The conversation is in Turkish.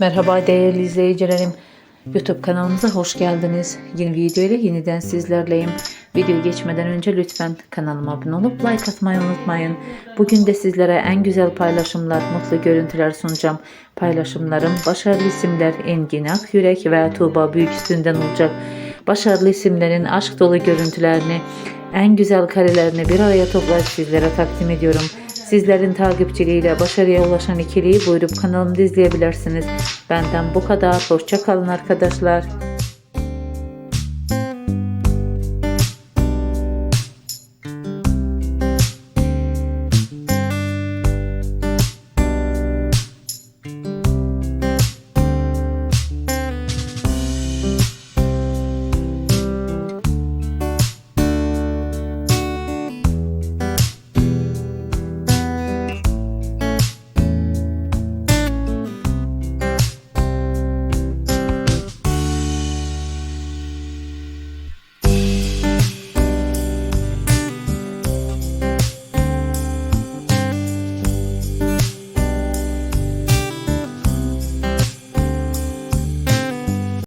Merhaba değerli izleyicilerim. YouTube kanalımıza hoş geldiniz. Yeni video ile yeniden sizlerleyim. Video geçmeden önce lütfen kanalıma abone olup like atmayı unutmayın. Bugün de sizlere en güzel paylaşımlar, mutlu görüntüler sunacağım. Paylaşımlarım başarılı isimler Engin Akyürek ve Tuğba Büyüküstünden olacak. Başarılı isimlerin aşk dolu görüntülerini, en güzel karelerini bir araya toplayıp sizlere takdim ediyorum. Sizlerin takipçiliğiyle başarıya ulaşan ikiliyi buyurup kanalımda izleyebilirsiniz. Benden bu kadar. Hoşça kalın arkadaşlar.